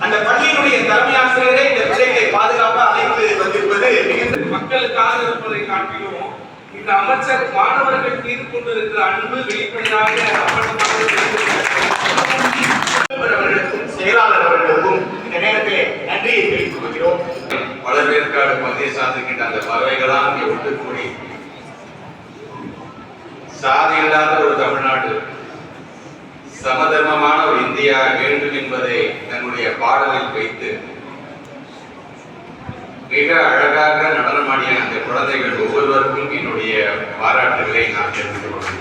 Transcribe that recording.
அந்த பள்ளியினுடைய தலைமை ஆசிரியரே இந்த விடயத்தை பாதுகாப்பாக அழைத்து வந்திருப்பது மிகுந்த மக்களுக்காக இருப்பதை காட்டிலும் இந்த அமைச்சர் மாணவர்கள் மீது கொண்டிருக்கிற அன்பு வெளிப்படையாக வளர்வேற்காடு பகுதியை சார்ந்திருக்கின்ற அந்த பறவைகளாம் இங்கே ஒன்று கூடி சாதி இல்லாத ஒரு தமிழ்நாடு சமதர்மமான ஒரு இந்தியா வேண்டும் என்பதை தன்னுடைய பாடலில் வைத்து மிக அழகாக நடனமாடிய அந்த குழந்தைகள் ஒவ்வொருவருக்கும் என்னுடைய பாராட்டுகளை நான் தெரிவித்துக் கொள்கிறேன்.